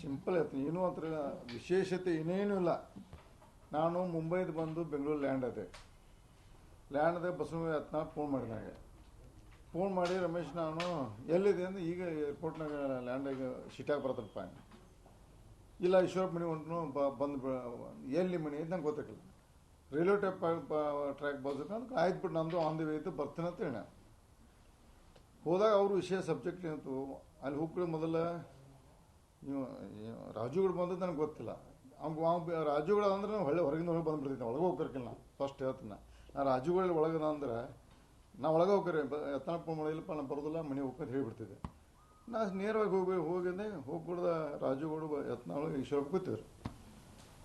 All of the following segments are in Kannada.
ಸಿಂಪಲ್ ಆಯ್ತು. ಏನೂ ಅದ್ರ ವಿಶೇಷತೆ ಏನೇನೂ ಇಲ್ಲ. ನಾನು ಮುಂಬೈದು ಬಂದು ಬೆಂಗಳೂರು ಲ್ಯಾಂಡ್ ಅದೆ. ಲ್ಯಾಂಡ್ ಅದೇ ಬಸವ ಯತ್ನ ಫೋನ್ ಮಾಡಿದಾಗ. ಫೋನ್ ಮಾಡಿ ರಮೇಶ್, ನಾನು ಎಲ್ಲಿದೆ ಅಂದ್ರೆ ಈಗ ಏರ್ಪೋರ್ಟ್ನಾಗ ಲ್ಯಾಂಡಾಗ ಸಿಟ್ಯಾಗ ಬರತ್ತಪ್ಪ ಇಲ್ಲ, ಈಶ್ವರಪ್ಪ ಮನೆ ಹೊಂಟು ಬಂದು ಎಲ್ಲಿ ಮನೆ ಅಂತ ನಂಗೆ ಗೊತ್ತಾಗಿಲ್ಲ ರೈಲ್ವೆ ಟ್ರ್ಯಾಕ್ ಬಾಜುಕ ಅಂತ ಆಯ್ತು ಬಿಟ್ಟು ನಂದು ಆನ್ ದಿ ವೇ ಇತ್ತು, ಬರ್ತೀನಿ ಅಂತ ಹೇಳ ಹೋದಾಗ ಅವರು ವಿಷಯ ಸಬ್ಜೆಕ್ಟ್ ಏನಂತು, ಅಲ್ಲಿ ಹೋಗ್ಕೊಳ್ಳಿ ಮೊದಲ ನೀವು ರಾಜುಗಳು ಬಂದದ್ದು ನನಗೆ ಗೊತ್ತಿಲ್ಲ. ಅವ್ನು ರಾಜುಗಳು ಅಂದ್ರೆ ನಾವು ಹಳ್ಳಿ ಹೊರಗಿಂದ ಹೊರಗೆ ಬಂದ್ಬಿಡ್ತಿದ್ದೆ ಒಳಗೆ ನಾನು ಫಸ್ಟ್ ಹೇಳ್ತೀನಿ ನಾ. ರಾಜುಗಳಲ್ಲಿ ರಾಜುಗಳು ಒಳಗದ ಅಂದ್ರೆ, ನಾ ಒಳಗೆ ಹೋಗ್ಕರಿ ಎತ್ತನಪ್ಪ ಇಲ್ಲಪ್ಪ, ನಾನು ಬರೋದಿಲ್ಲ, ಮನೆ ಹೋಗ್ಕೊಂಡು ಹೇಳಿಬಿಡ್ತಿದ್ದೆ. ನಾ ನೇರವಾಗಿ ಹೋಗಿ ಹೋಗಿದ್ದೆ ಹೋಗ್ಬಿಡ್ದ ರಾಜುಗಳು ಯತ್ನಾಳು ಈಶ್ವರ ಕೂತಿದ್ರು.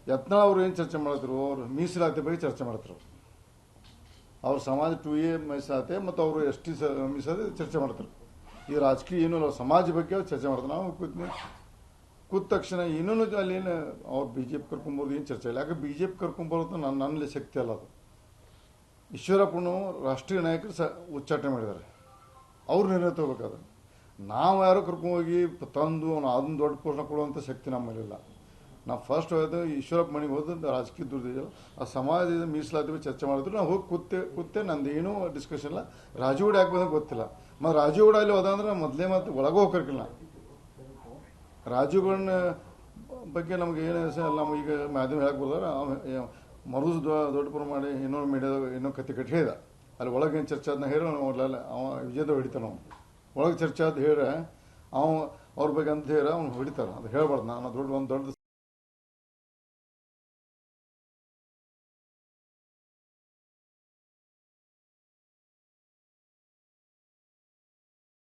ಯತ್ನಾಳ ಅವ್ರು ಏನು ಚರ್ಚೆ ಮಾಡಿದ್ರು ಅವ್ರು ಮೀಸಲಾತಿ ಬಗ್ಗೆ ಚರ್ಚೆ ಮಾಡ್ತಾರೆ ಅವ್ರ ಸಮಾಜ ಟು ಎ ಮೀಸಲಾತಿ, ಮತ್ತು ಅವರು ಎಸ್ ಟಿ ಮೀಸಲಾತಿ ಚರ್ಚೆ ಮಾಡ್ತಾರೆ ಈ ರಾಜಕೀಯ ಏನೂ ಸಮಾಜ ಬಗ್ಗೆ ಚರ್ಚೆ ಮಾಡ್ತಾರೆ ನಾವು ಕೂತ್ನಿ ಕೂತ ತಕ್ಷಣ ಏನೂ ಏನು, ಅವ್ರು ಬಿ ಜೆ ಪಿ ಕರ್ಕೊಂಬೋದು ಏನು ಚರ್ಚೆ ಇಲ್ಲ. ಯಾಕೆ ಬಿ ಜೆ ಪಿ ಕರ್ಕೊಂಬರೋದು ನನ್ನ ನನ್ನಲ್ಲಿ ಶಕ್ತಿ ಅಲ್ಲ ಅದು. ಈಶ್ವರಪ್ಪನು ರಾಷ್ಟ್ರೀಯ ನಾಯಕರು ಸ ಉಚ್ಚಾಟನೆ ಮಾಡಿದ್ದಾರೆ. ಅವ್ರು ನಿರ್ಣಯ ತಗೋಬೇಕಾದ್ರೆ. ನಾವು ಯಾರು ಕರ್ಕೊಂಡೋಗಿ ತಂದು ಅವ್ನು ಅದನ್ನು ದೊಡ್ಡ ಪೋಷಣ ಕೊಡುವಂಥ ಶಕ್ತಿ ನಮ್ಮಲ್ಲಿಲ್ಲ ನಾವು ಫಸ್ಟ್ ಹೋಯ್ತು ಈಶ್ವರಪ್ಪ ಮನೆಗೆ ಹೋದ ರಾಜಕೀಯ ದುರ್ದಿಲ್ಲ ಆ ಸಮಾಜದ ಮೀಸಲಾತಿ ಚರ್ಚೆ ಮಾಡಿದ್ರು. ನಾವು ಹೋಗಿ ಕೂತೆ ಕೂತೆ ನಂದು ಏನೂ ಡಿಸ್ಕಷನ್ ಇಲ್ಲ. ರಾಜೀವ್ ಯಾಕೆ ಬಂದ ಗೊತ್ತಿಲ್ಲ. ಮತ್ತು ರಾಜುಗೌಡ ಅಲ್ಲಿ ಹೋದಂದ್ರೆ ಮೊದಲೇ ಮತ್ತೆ ಒಳಗೆ ಹೋಗ್ಕರ್ಕಿಲ್ಲ ರಾಜುಗೌಡನ ಬಗ್ಗೆ ನಮ್ಗೆ ಏನು ನಮ್ಮ ಈಗ ಮಾಧ್ಯಮ ಹೇಳಕ್ ಬರ್ದಾರ. ಮರುಸ್ ದೊಡ್ಡ ಪ್ರಮಾಣ ಇನ್ನೊಂದು ಮೀಡಿಯಾದಾಗ ಇನ್ನೊಂದು ಕತೆ ಕಟ್ಟಿ ಹೇಳಿದ. ಅಲ್ಲಿ ಒಳಗೆ ಏನು ಚರ್ಚೆ ಅದನ್ನ ಹೇಳಿ ಅವ ವಿಜಯದ ಹೊಡಿತಾನ ಅವ್ನು. ಒಳಗೆ ಚರ್ಚೆ ಅದು ಹೇಳ ಅವ ಅವ್ರ ಬಗ್ಗೆ ಅಂತ ಹೇಳ, ಅವ್ನು ಹೊಡಿತಾರೆ. ಅದು ಹೇಳ್ಬಾರ್ದು. ನಾನು ದೊಡ್ಡ ಒಂದು ದೊಡ್ಡ